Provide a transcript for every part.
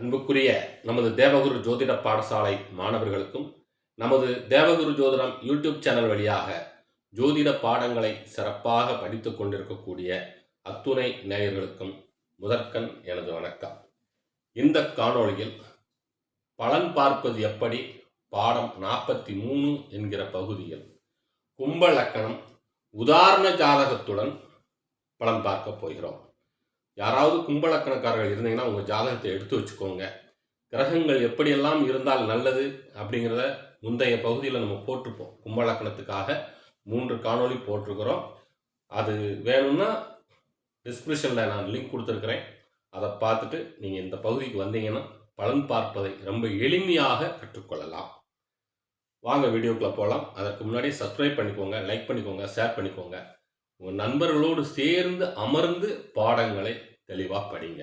அன்புக்குரிய நமது தேவகுரு ஜோதிட பாடசாலை மாணவர்களுக்கும் நமது தேவகுரு ஜோதிடம் யூடியூப் சேனல் வழியாக ஜோதிட பாடங்களை சிறப்பாக படித்து கொண்டிருக்கக்கூடிய அத்துணை நேயர்களுக்கும் முதற்கண் எனது வணக்கம். இந்த காணொளியில் பலன் பார்ப்பது எப்படி? பாடம் நாற்பத்தி மூணு என்கிற பகுதியில் கும்ப லக்கணம் உதாரண ஜாதகத்துடன் பலன் பார்க்க போகிறோம். யாராவது கும்பலக்கணக்காரர்கள் இருந்தீங்கன்னா உங்கள் ஜாதகத்தை எடுத்து வச்சுக்கோங்க. கிரகங்கள் எப்படியெல்லாம் இருந்தால் நல்லது அப்படிங்கிறத முந்தைய பகுதியில் நம்ம போட்டிருப்போம். கும்பலக்கணத்துக்காக மூன்று காணொளி போட்டிருக்கிறோம். அது வேணும்னா டிஸ்கிரிப்ஷனில் நான் லிங்க் கொடுத்துருக்குறேன். அதை பார்த்துட்டு நீங்கள் இந்த பகுதிக்கு வந்தீங்கன்னா பலன் பார்ப்பதை ரொம்ப எளிமையாக கற்றுக்கொள்ளலாம். வாங்க வீடியோக்குள்ளே போகலாம் அதற்கு முன்னாடி சப்ஸ்கிரைப் பண்ணிக்கோங்க லைக் பண்ணிக்கோங்க ஷேர் பண்ணிக்கோங்க. உங்கள் நண்பர்களோடு சேர்ந்து அமர்ந்து பாடங்களை தெளிவாக படிங்க.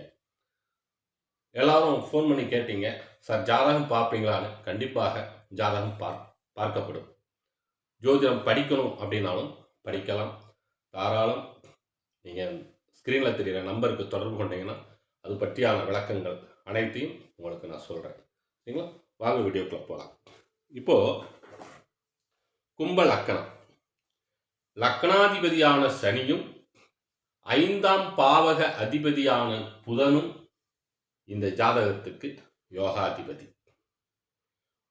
எல்லாரும் ஃபோன் பண்ணி கேட்டீங்க சார் ஜாதகம் பார்ப்பீங்களான்னு? கண்டிப்பாக ஜாதகம் பார் பார்க்கப்படும். ஜோதிடம் படிக்கணும் அப்படின்னாலும் படிக்கலாம். தாராளம் நீங்கள் ஸ்க்ரீனில் தெரிகிற நம்பருக்கு தொடர்பு கொண்டீங்கன்னா அது பற்றியான விளக்கங்கள் அனைத்தையும் உங்களுக்கு நான் சொல்கிறேன் சரிங்களா? வாங்க வீடியோக்குள்ளே போகலாம் இப்போது கும்ப லக்கணம். லக்னாதிபதியான சனியும் ஐந்தாம் பாவக அதிபதியான புதனும் இந்த ஜாதகத்துக்கு யோகாதிபதி.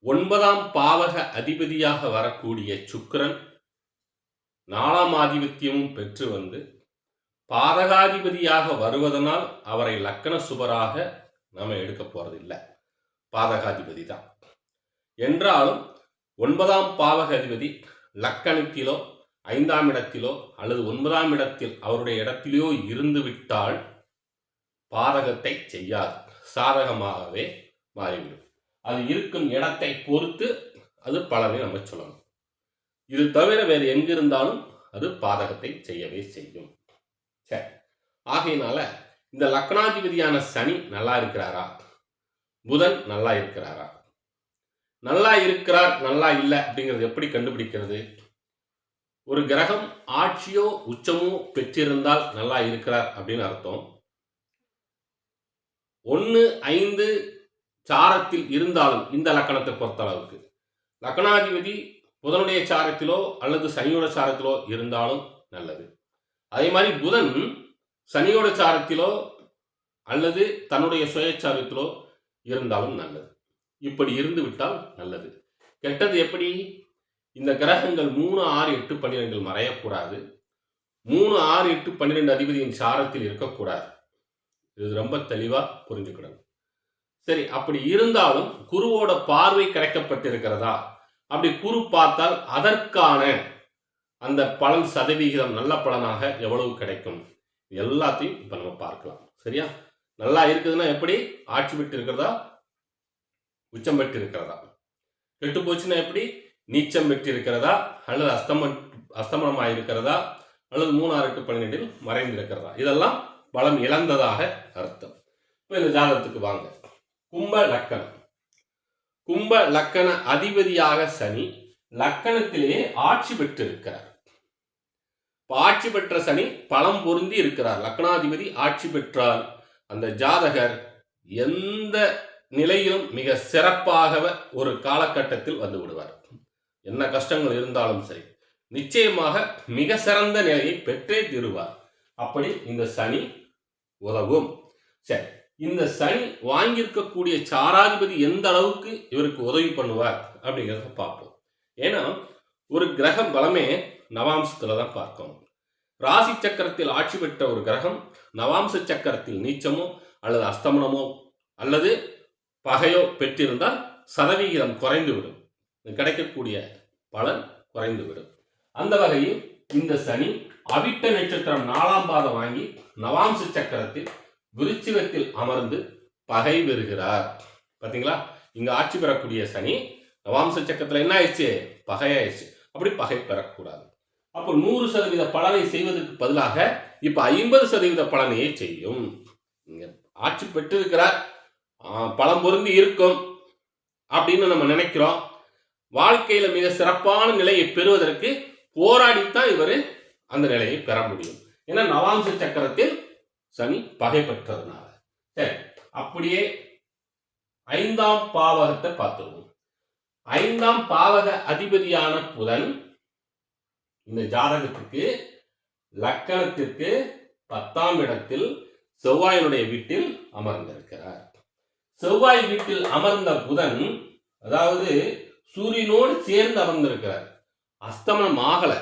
ஒன்பதாம் பாவக அதிபதியாக வரக்கூடிய சுக்கரன் நாலாம் ஆதிபத்தியமும் பெற்று வந்து பாதகாதிபதியாக வருவதனால் அவரை லக்கண சுபராக நாம் எடுக்க போறதில்லை. பாதகாதிபதி தான் என்றாலும் ஒன்பதாம் பாவக அதிபதி லக்கணத்திலோ ஐந்தாம் இடத்திலோ அல்லது ஒன்பதாம் இடத்தில் அவருடைய இடத்திலோ இருந்து விட்டால் பாதகத்தை செய்யாது. சாதகமாகவே மாறிவிடும். அது இருக்கும் இடத்தை பொறுத்து அது பலனை நம்ம சொல்லணும். இது தவிர வேறு எங்கிருந்தாலும் அது பாதகத்தை செய்யவே செய்யும். சரி. ஆகையினால இந்த லக்னாதிபதியான சனி நல்லா இருக்கிறாரா? புதன் நல்லா இருக்கிறாரா? நல்லா இருக்கிறார் நல்லா இல்லை அப்படிங்கிறது எப்படி கண்டுபிடிக்கிறது? ஒரு கிரகம் ஆட்சியோ உச்சமோ பெற்றிருந்தால் நல்லா இருக்கிறார் அப்படின்னு அர்த்தம். ஒன்று ஐந்து சாரத்தில் இருந்தாலும் இந்த லக்கணத்தை பொறுத்த அளவுக்கு. லக்கணாதிபதி புதனுடைய சாரத்திலோ அல்லது சனியோட சாரத்திலோ இருந்தாலும் நல்லது. அதே மாதிரி புதன் சனியோட சாரத்திலோ அல்லது தன்னுடைய சுயச்சாரத்திலோ இருந்தாலும் நல்லது. இப்படி இருந்து விட்டால் நல்லது. கெட்டது எப்படி? இந்த கிரகங்கள் மூணு ஆறு எட்டு பன்னிரெண்டில் மறையக்கூடாது. மூணு ஆறு எட்டு பன்னிரெண்டு அதிபதியின் சாரத்தில் இருக்கக்கூடாது. இது ரொம்ப தெளிவாக புரிஞ்சுக்கணும் சரி அப்படி இருந்தாலும் குருவோட பார்வை கிடைக்கப்பட்டிருக்கிறதா? அப்படி குரு பார்த்தால் அதற்கான அந்த பலன் சதவிகிதம் நல்ல பலனாக எவ்வளவு கிடைக்கும்? எல்லாத்தையும் இப்போ நம்ம பார்க்கலாம். சரியா? நல்லா இருக்குதுன்னா எப்படி? ஆட்சி பெற்று இருக்கிறதா உச்சம் பெற்று இருக்கிறதா கெட்டு போச்சுன்னா எப்படி? நீச்சம் பெற்று இருக்கிறதா அல்லது அஸ்தமன் அஸ்தமனமாக இருக்கிறதா அல்லது மூணாறு பன்னிரெண்டில் மறைந்திருக்கிறதா? இதெல்லாம் பலம் இழந்ததாக அர்த்தம். இப்போ இந்த ஜாதகத்துக்கு வாங்க. கும்ப லக்கணம். கும்ப லக்கண அதிபதியாக சனி லக்கணத்திலேயே ஆட்சி பெற்று இருக்கிறார் ஆட்சி பெற்ற சனி பலம் பொருந்தி இருக்கிறார். லக்னாதிபதி ஆட்சி பெற்றால் அந்த ஜாதகர் எந்த நிலையிலும் மிக சிறப்பாக ஒரு காலகட்டத்தில் வந்து விடுவார். என்ன கஷ்டங்கள் இருந்தாலும் சரி. நிச்சயமாக மிக சிறந்த நிலையை பெற்றே தீருவார். அப்படி இந்த சனி உதவும். சரி இந்த சனி வாங்கியிருக்கக்கூடிய சாராதிபதி எந்த அளவுக்கு இவருக்கு உதவி பண்ணுவார் அப்படிங்கிறத பார்ப்போம். ஏன்னா ஒரு கிரகம் பலமே நவாம்சத்தில் தான் பார்க்கணும் ராசி சக்கரத்தில் ஆட்சி பெற்ற ஒரு கிரகம் நவாம்ச சக்கரத்தில் நீச்சமோ அல்லது அஸ்தமனமோ அல்லது பகையோ பெற்றிருந்தால் சதவிகிதம் குறைந்துவிடும். கிடைக்கக்கூடிய பலன் குறைந்துவிடும். அந்த வகையில் இந்த சனி அவிட்ட நட்சத்திரம் நாலாம் பாதம் வாங்கி நவாம்ச சக்கரத்தில் விருச்சிகத்தில் அமர்ந்து பகை பெறுகிறார். பார்த்தீங்களா இங்க ஆட்சி பெறக்கூடிய சனி நவாம்ச சக்கரத்தில் என்ன ஆயிடுச்சு? பகையாயிடுச்சு. அப்படி பகை பெறக்கூடாது. அப்போ நூறு சதவீத பலனை செய்வதற்கு பதிலாக இப்போ ஐம்பது சதவீத பலனையே செய்யும். இங்கே ஆட்சி பெற்றிருக்கிறார். பலம் பொருந்தி இருக்கும் அப்படின்னு நம்ம நினைக்கிறோம். வாழ்க்கையில மிக சிறப்பான நிலையை பெறுவதற்கு போராடித்தான் இவர் அந்த நிலையை பெற முடியும். ஏன்னா நவாம்ச சக்கரத்தில் சனி பகை பெற்றதுனால. சரி அப்படியே ஐந்தாம் பாவகத்தை பார்த்துருவோம். ஐந்தாம் பாவக அதிபதியான புதன் இந்த ஜாதகத்துக்கு லக்கணத்திற்கு பத்தாம் இடத்தில் செவ்வாயினுடைய வீட்டில் அமர்ந்திருக்கிறார். செவ்வாய் வீட்டில் அமர்ந்த புதன் அதாவது சூரியனோடு சேர்ந்து அமர்ந்திருக்கிறார். அஸ்தமனம் ஆகலை.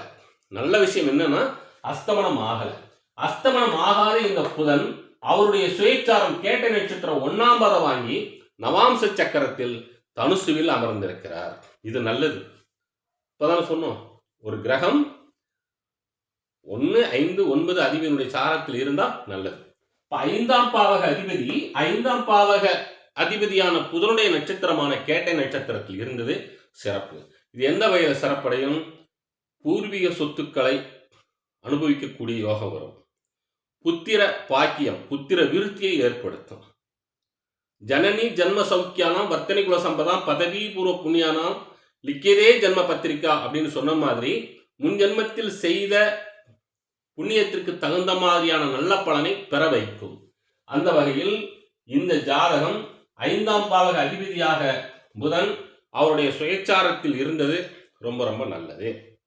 நல்ல விஷயம் என்னன்னா அஸ்தமனம் ஆகலை. அஸ்தமனம் ஆகாத இந்த புதன் அவருடைய சுயச்சாரம் கேட்ட நட்சத்திரம் ஒன்னாம் பதம் வாங்கி நவாம்ச சக்கரத்தில் தனுசுவில் அமர்ந்திருக்கிறார். இது நல்லது. இப்போதான் சொன்னோம். ஒரு கிரகம் ஒன்று ஐந்து ஒன்பது அதிபதியினுடைய சாரத்தில் இருந்தா நல்லது. இப்போ ஐந்தாம் பாவக அதிபதி ஐந்தாம் பாவக அதிபதியான புதனுடைய நட்சத்திரமான கேட்டை நட்சத்திரத்தில் இருந்தது. சிறப்பு. இது எந்த வகையில் சிறப்படையும்? பூர்வீக சொத்துக்களை அனுபவிக்கக்கூடிய யோகம் வரும். புத்திர பாக்கியம் புத்திர விருத்தியை ஏற்படுத்தும். ஜனனி ஜென்ம சௌக்கியானாம் வர்த்தனை குல சம்பதாம் பதவி பூர்வ புண்ணியானாம் லிக்கியதே ஜென்ம பத்திரிக்கா அப்படின்னு சொன்ன மாதிரி முன் ஜென்மத்தில் செய்த புண்ணியத்திற்கு தகுந்த மாதிரியான நல்ல பலனை பெற வைக்கும். அந்த வகையில் இந்த ஜாதகம் ஐந்தாம் பாவக அதிபதியாக புதன் அவருடைய சுயச்சாரத்தில் இருந்தது ரொம்ப ரொம்ப நல்லது.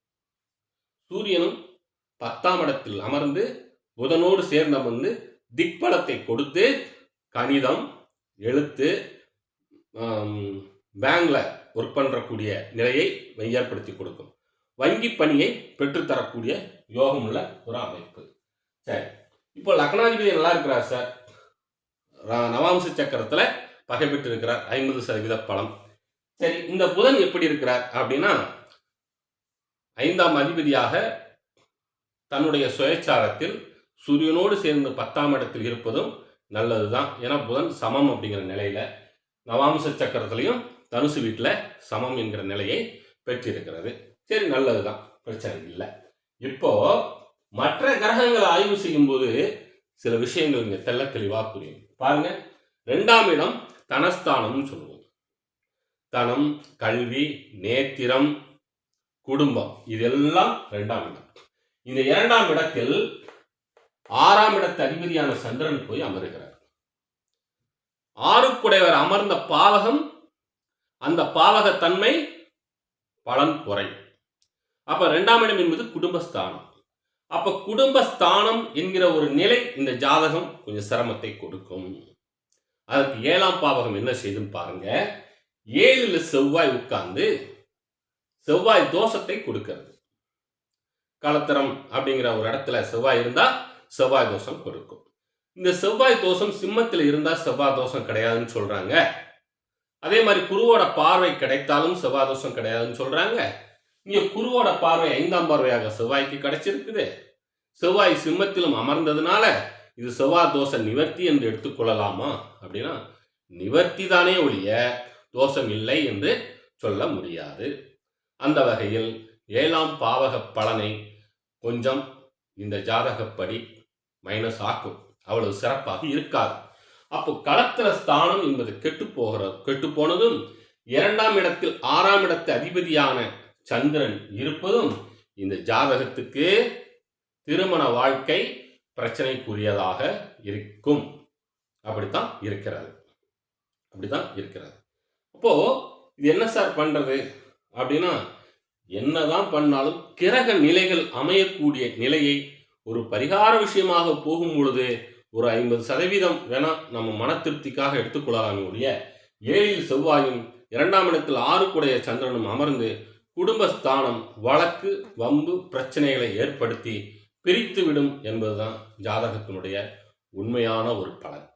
சூரியனும் பத்தாம் இடத்தில் அமர்ந்து புதனோடு சேர்ந்து வந்து திக்பலத்தை கொடுத்து கணிதம் எழுத்து பேங்கில் ஒர்க் பண்ணுறக்கூடிய நிலையை ஏற்படுத்தி கொடுக்கும். வங்கி பணியை பெற்றுத்தரக்கூடிய யோகம் உள்ள ஒரு அமைப்பு. சரி இப்போ லக்னாதிபதி நல்லா இருக்கிறார் சார். ர- நவாம்ச சக்கரத்தில் பகை பெற்றிருக்கிறார் ஐம்பது சதவீத பலம். சரி இந்த புதன் எப்படி இருக்கிறார் அப்படின்னா ஐந்தாம் அதிபதியாக தன்னுடைய சுயச்சாரத்தில் சூரியனோடு சேர்ந்து பத்தாம் இடத்தில் இருப்பதும் நல்லது தான் ஏன்னா புதன் சமம் அப்படிங்கிற நிலையில நவாம்ச சக்கரத்திலையும் தனுசு வீட்டில் சமம் என்கிற நிலையை பெற்றிருக்கிறது. சரி நல்லது தான் பிரச்சனை இல்லை. இப்போ மற்ற கிரகங்களை ஆய்வு செய்யும்போது சில விஷயங்கள் இங்கே தெல்ல தெளிவாக புரியும். பாருங்க ரெண்டாம் இடம் தனஸ்தானம்னு சொல்லுவோம். தனம் கல்வி நேத்திரம் குடும்பம். இதெல்லாம் ரெண்டாம் இடம். இந்த இரண்டாம் இடத்தில் ஆறாம் இடத்து அதிபதியான சந்திரன் போய் அமருகிறார். ஆறுக்குடையவர் அமர்ந்த பாவகம் அந்த பாவக தன்மை பலன் குறையும். அப்ப ரெண்டாம் இடம் என்பது குடும்பஸ்தானம். அப்ப குடும்பஸ்தானம் என்கிற ஒரு நிலை இந்த ஜாதகம் கொஞ்சம் சிரமத்தை கொடுக்கும். அதற்கு ஏழாம் பாவகம் என்ன செய்துன்னு பாருங்க. ஏழுல செவ்வாய் உட்கார்ந்து செவ்வாய் தோஷத்தை கொடுக்கிறது. கலத்தரம் அப்படிங்கிற ஒரு இடத்துல செவ்வாய் இருந்தா செவ்வாய் தோஷம் கொடுக்கும். இந்த செவ்வாய் தோஷம் சிம்மத்தில் இருந்தா செவ்வாய் தோஷம் கிடையாதுன்னு சொல்றாங்க. அதே மாதிரி குருவோட பார்வை கிடைத்தாலும் செவ்வாய் தோஷம் கிடையாதுன்னு சொல்றாங்க. இங்க குருவோட பார்வை ஐந்தாம் பார்வையாக செவ்வாய்க்கு கிடைச்சிருக்குது. செவ்வாய் சிம்மத்திலும் அமர்ந்ததுனால இது செவ்வாய் தோஷ நிவர்த்தி என்று எடுத்துக்கொள்ளலாமா அப்படின்னா நிவர்த்தி தானே ஒழிய தோஷம் இல்லை என்று சொல்ல முடியாது. அந்த வகையில் ஏழாம் பாவக பலனை கொஞ்சம் இந்த ஜாதகப்படி மைனஸ் ஆக்கும். அவ்வளவு சிறப்பாக இருக்காது. அப்போ களத்திர ஸ்தானம் என்பது கெட்டு போகிறது கெட்டு போனதும் இரண்டாம் இடத்தில் ஆறாம் இடத்து அதிபதியான சந்திரன் இருப்பதும் இந்த ஜாதகத்துக்கு திருமண வாழ்க்கை பிரச்சனைக்குரியதாக இருக்கும். அப்படித்தான் இருக்கிறது. அப்படித்தான் இருக்கிறது. அப்போது இது என்ன சார் பண்றது? அப்படின்னா என்னதான் பண்ணாலும் கிரக நிலைகள் அமையக்கூடிய நிலையை ஒரு பரிகார விஷயமாக போகும் பொழுது ஒரு ஐம்பது சதவீதம் வேணா நம்ம மன திருப்திக்காக எடுத்துக்கொள்ளலாமே ஒழிய ஏழில் செவ்வாயும் இரண்டாம் இடத்தில் ஆறுக்குடைய சந்திரனும் அமர்ந்து குடும்பஸ்தானம் வழக்கு வம்பு பிரச்சனைகளை ஏற்படுத்தி பிரித்துவிடும் என்பதுதான் ஜாதகத்தினுடைய உண்மையான ஒரு பலன்.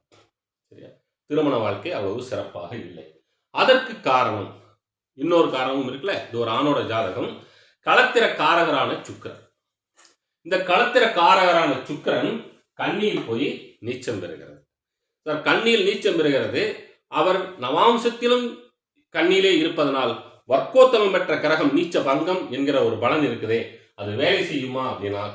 சரியா? திருமண வாழ்க்கை அவ்வளவு சிறப்பாக இல்லை. அதற்கு காரணம் இன்னொரு காரணமும் இருக்குல்ல? இது ஒரு ஆணோட ஜாதகம். களத்திர காரகரான சுக்கிரன். இந்த களத்திர காரகரான சுக்கிரன் கண்ணியில் போய் நீச்சம் பெறுகிறது. சார் கண்ணியில் நீச்சம் பெறுகிறது. அவர் நவாம்சத்திலும் கண்ணியிலே இருப்பதனால் வர்க்கோத்தமம் பெற்ற கிரகம் நீச்ச பங்கம் என்கிற ஒரு பலன் இருக்குதே. அது வேலை செய்யுமா அப்படின்னா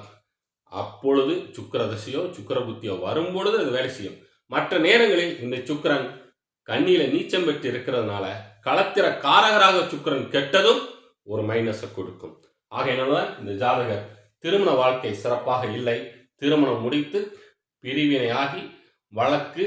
அப்பொழுது சுக்கிர தசையோ சுக்கிர புத்தியோ வரும்பொழுது அது வேலை செய்யும். மற்ற நேரங்களில் இந்த சுக்கிரன் கண்ணியில நீச்சம் பெற்று இருக்கிறதுனால களத்திர காரகராக சுக்கிரன் கெட்டதும் ஒரு மைனஸை கொடுக்கும். ஆகையினால இந்த ஜாதகர் திருமண வாழ்க்கை சிறப்பாக இல்லை. திருமணம் முடித்து பிரிவினையாகி வழக்கு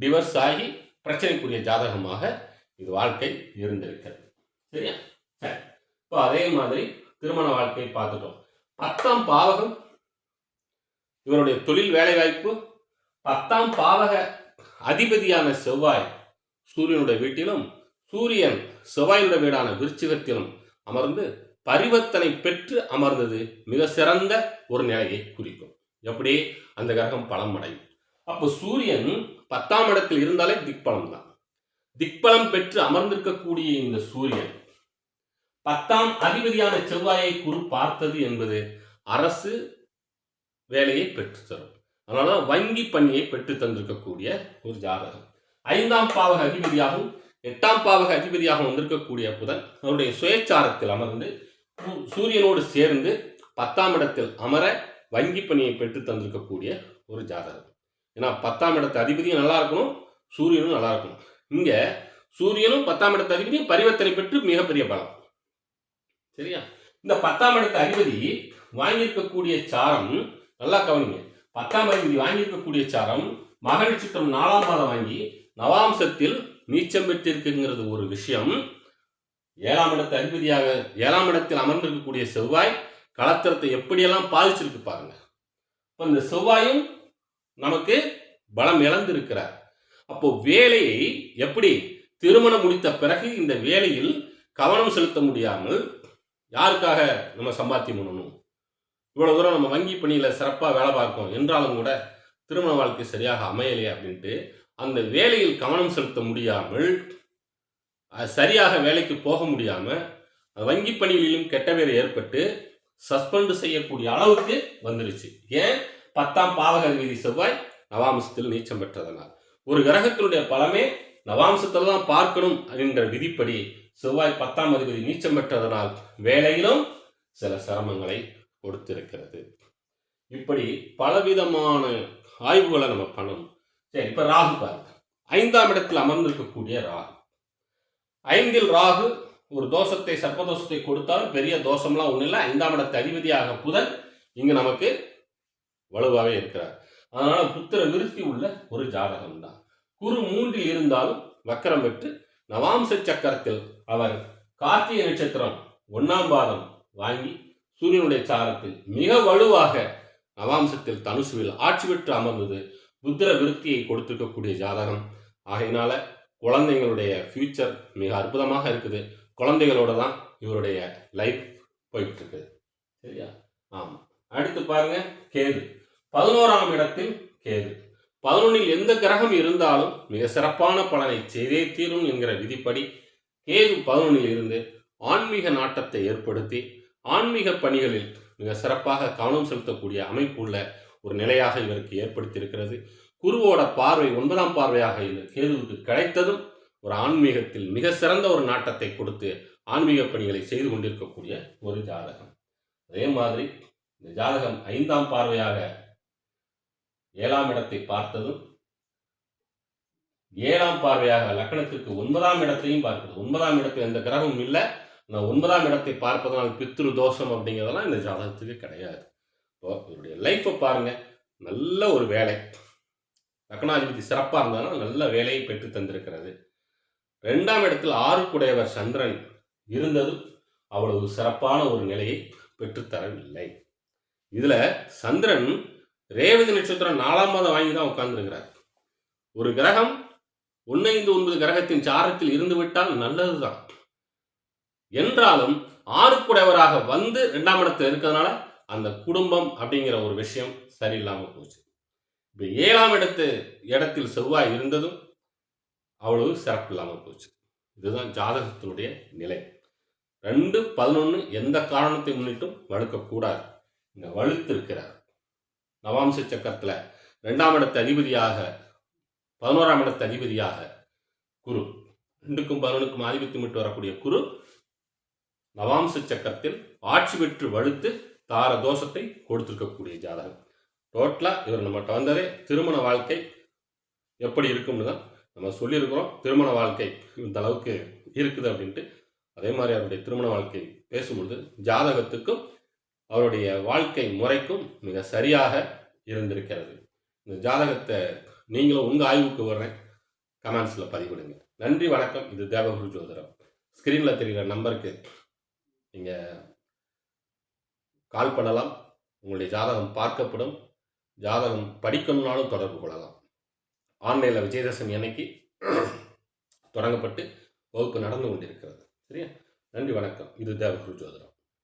டிவர்ஸ் ஆகி பிரச்சனைக்குரிய ஜாதகமாக இது வாழ்க்கை இருந்திருக்கிறது. சரியா? சரி. இப்போ அதே மாதிரி திருமண வாழ்க்கையை பார்த்துட்டோம். பத்தாம் பாவகம் இவருடைய தொழில் வேலைவாய்ப்பு பத்தாம் பாவக அதிபதியான செவ்வாய் சூரியனுடைய வீட்டிலும் சூரியன் செவ்வாயுடைய வீடான விருச்சிகத்திலும் அமர்ந்து பரிவர்த்தனை பெற்று அமர்ந்தது மிக சிறந்த ஒரு நிலையை குறிக்கும். எப்படி? அந்த கிரகம் பலம் அடையும் அப்போ சூரியன் பத்தாம் இடத்தில் இருந்தாலே திக்பலம் தான். திக்பலம் பெற்று அமர்ந்திருக்கக்கூடிய இந்த சூரியன் பத்தாம் அதிபதியான செவ்வாயை குரு பார்த்தது என்பது அரசு வேலையை பெற்று தரும். அதனால வங்கி பணியை பெற்று தந்திருக்கக்கூடிய ஒரு ஜாதகம். ஐந்தாம் பாவக அதிபதியாகவும் எட்டாம் பாவக அதிபதியாகவும் வந்திருக்கக்கூடிய புதன் அவருடைய சுயச்சாரத்தில் அமர்ந்து சூரியனோடு சேர்ந்து பத்தாம் இடத்தில் அமர வங்கி பணியை பெற்று தந்திருக்கக்கூடிய ஒரு ஜாதகம். ஏன்னா பத்தாம் இடத்து அதிபதியும் நல்லா இருக்கணும் சூரியனும் நல்லா இருக்கணும். இங்கே சூரியனும் பத்தாம் இடத்து அதிபதியும் பரிவர்த்தனை பெற்று மிகப்பெரிய பலம். சரியா? இந்த பத்தாம் இடத்து அதிபதி வாங்கியிருக்கக்கூடிய சாரம் நல்லா கவனிங்க. பத்தாம் பகுதி வாங்கியிருக்கக்கூடிய சாரம் மக சித்திரம் நாலாம் பாதம் வாங்கி நவாம்சத்தில் நீச்சம் பெற்றிருக்குங்கிறது ஒரு விஷயம். ஏழாம் இடத்து அதிபதியாக ஏழாம் இடத்தில் அமர்ந்திருக்கக்கூடிய செவ்வாய் கலத்திரத்தை எப்படியெல்லாம் பாதிச்சிருக்கு பாருங்க. இப்போ இந்த செவ்வாயும் நமக்கு பலம் இழந்திருக்கிறார். அப்போ வேலையை எப்படி திருமணம் முடித்த பிறகு இந்த வேலையில் கவனம் செலுத்த முடியாமல் யாருக்காக நம்ம சம்பாத்தியம் பண்ணணும்? இவ்வளோ தூரம் நம்ம வங்கி பணியில் சிறப்பாக வேலை பார்க்கோம் என்றாலும் கூட திருமண வாழ்க்கை சரியாக அமையலையே அப்படின்ட்டு அந்த வேலையில் கவனம் செலுத்த முடியாமல் சரியாக வேலைக்கு போக முடியாமல் வங்கி பணிகளிலும் கெட்ட பேர் ஏற்பட்டு சஸ்பெண்ட் செய்யக்கூடிய அளவுக்கு வந்துருச்சு. ஏன்? பத்தாம் பாவக அதிபதி செவ்வாய் நவாம்சத்தில் நீச்சம் பெற்றதனால். ஒரு கிரகத்தினுடைய பலமே நவாம்சத்தில் தான் பார்க்கணும் அப்படின்ற விதிப்படி செவ்வாய் பத்தாம் அதிபதி நீச்சம் பெற்றதனால் வேலையிலும் சில சிரமங்களை கொடுத்திருக்கிறது. இப்படி பலவிதமான ஆய்வுகளை நம்ம பண்ணணும். சரி இப்போ ராகு பாருங்க. ஐந்தாம் இடத்தில் அமர்ந்திருக்கக்கூடிய ராகு. ஐந்தில் ராகு ஒரு தோஷத்தை சர்ப்பதோஷத்தை கொடுத்தாலும் பெரிய தோஷம்லாம் ஒன்றும் இல்லை. ஐந்தாம் இடத்து அதிபதியாக புதன் இங்கே நமக்கு வலுவாகவே இருக்கிறார். அதனால் புத்திர விருத்தி உள்ள ஒரு ஜாதகம் தான் குரு மூன்றில் இருந்தாலும் வக்கரம் பெற்று நவாம்ச சக்கரத்தில் அவர் கார்த்திகை நட்சத்திரம் ஒன்னாம் பாதம் வாங்கி சூரியனுடைய சாரத்தில் மிக வலுவாக நவாம்சத்தில் தனுசுவில் ஆட்சி பெற்று அமர்ந்தது புத்திர விருத்தியை கொடுத்திருக்கக்கூடிய ஜாதகம். ஆகையினால குழந்தைங்களுடைய ஃபியூச்சர் மிக அற்புதமாக இருக்குது. குழந்தைகளோட தான் இவருடைய லைஃப் போயிட்டு இருக்குது சரியா? ஆமாம் அடுத்து பாருங்க கேது. பதினோராம் இடத்தில் கேது. பதினொன்னில் எந்த கிரகம் இருந்தாலும் மிக சிறப்பான பலனை செய்தே தீரும் என்கிற விதிப்படி கேது பதினொன்னில் இருந்து ஆன்மீக நாட்டத்தை ஏற்படுத்தி ஆன்மீக பணிகளில் மிக சிறப்பாக கவனம் செலுத்தக்கூடிய அமைப்பு உள்ள ஒரு நிலையாக இவருக்கு ஏற்படுத்தியிருக்கிறது. குருவோட பார்வை ஒன்பதாம் பார்வையாக இந்த கேதுவுக்கு கிடைத்ததும் ஒரு ஆன்மீகத்தில் மிக சிறந்த ஒரு நாட்டத்தை கொடுத்து ஆன்மீக பணிகளை செய்து கொண்டிருக்கக்கூடிய ஒரு ஜாதகம். அதே மாதிரி இந்த ஜாதகம் ஐந்தாம் பார்வையாக ஏழாம் இடத்தை பார்த்ததும் ஏழாம் பார்வையாக லக்கணத்திற்கு ஒன்பதாம் இடத்தையும் பார்க்கிறது. ஒன்பதாம் இடத்தில் எந்த கிரகமும் இல்லை. இந்த ஒன்பதாம் இடத்தை பார்ப்பதனால் பித்ரு தோஷம் அப்படிங்கிறதெல்லாம் இந்த ஜாதகத்துக்கு கிடையாது. இப்போ இவருடைய லைஃப்பை பாருங்க. நல்ல ஒரு வேலை. லக்னாதிபதி சிறப்பாக இருந்தாலும் நல்ல வேலையை பெற்று தந்திருக்கிறது. ரெண்டாம் இடத்தில் ஆறுக்குடையவர் சந்திரன் இருந்ததும் அவ்வளவு சிறப்பான ஒரு நிலையை பெற்றுத்தரவில்லை இதில் சந்திரன் ரேவதி நட்சத்திரம் நாலாம் மாதம் வாங்கி தான் உட்கார்ந்துருக்கிறார். ஒரு கிரகம் ஒன்று ஐந்து ஒன்பது கிரகத்தின் சாரத்தில் இருந்து விட்டால் நல்லதுதான். என்றாலும் ஆறுக்குடையவராக வந்து ரெண்டாம் இடத்துல இருக்கிறதுனால அந்த குடும்பம் அப்படிங்கிற ஒரு விஷயம் சரியில்லாமல் போச்சு. இப்போ ஏழாம் இடத்து இடத்தில் செவ்வாய் இருந்ததும் அவ்வளவு சிறப்பு இல்லாமல் போச்சு. இதுதான் ஜாதகத்தினுடைய நிலை. ரெண்டு பதினொன்று எந்த காரணத்தை முன்னிட்டும் வழுக்கக்கூடாது இங்கே வழுத்து இருக்கிறார் நவாம்ச சக்கரத்தில் ரெண்டாம் இடத்து அதிபதியாக பதினோராம் இடத்து அதிபதியாக குரு. ரெண்டுக்கும் பதினொன்றுக்கும் ஆதிபத்தியம் விட்டு வரக்கூடிய குரு நவாம்ச சக்கரத்தில் ஆட்சி பெற்று வலுத்து தார தோஷத்தை கொடுத்திருக்கக்கூடிய ஜாதகம். டோட்டலாக இவர் நம்மகிட்ட வந்ததே திருமண வாழ்க்கை எப்படி இருக்கும்னு தான் நம்ம சொல்லியிருக்கிறோம். திருமண வாழ்க்கை இந்த அளவுக்கு இருக்குது அப்படின்ட்டு. அதே மாதிரி அவருடைய திருமண வாழ்க்கை பேசும்பொழுது ஜாதகத்துக்கும் அவருடைய வாழ்க்கை முறைக்கும் மிக சரியாக இருந்திருக்கிறது. இந்த ஜாதகத்தை நீங்களும் உங்கள் ஆய்வுக்கு வர்றேன். கமெண்ட்ஸில் பதிவிடுங்க. நன்றி வணக்கம். இது தேவகுரு ஜோதிடம். ஸ்க்ரீனில் தெரிகிற நம்பருக்கு நீங்கள் கால் பண்ணலாம். உங்களுடைய ஜாதகம் பார்க்கப்படும். ஜாதகம் படிக்கணும்னாலும் தொடர்பு கொள்ளலாம். ஆன்லைனில் விஜயதசமி அன்னைக்கு தொடங்கப்பட்டு வகுப்பு நடந்து கொண்டிருக்கிறது. சரியா? நன்றி வணக்கம். இது தேவகுரு ஜோதிடம்.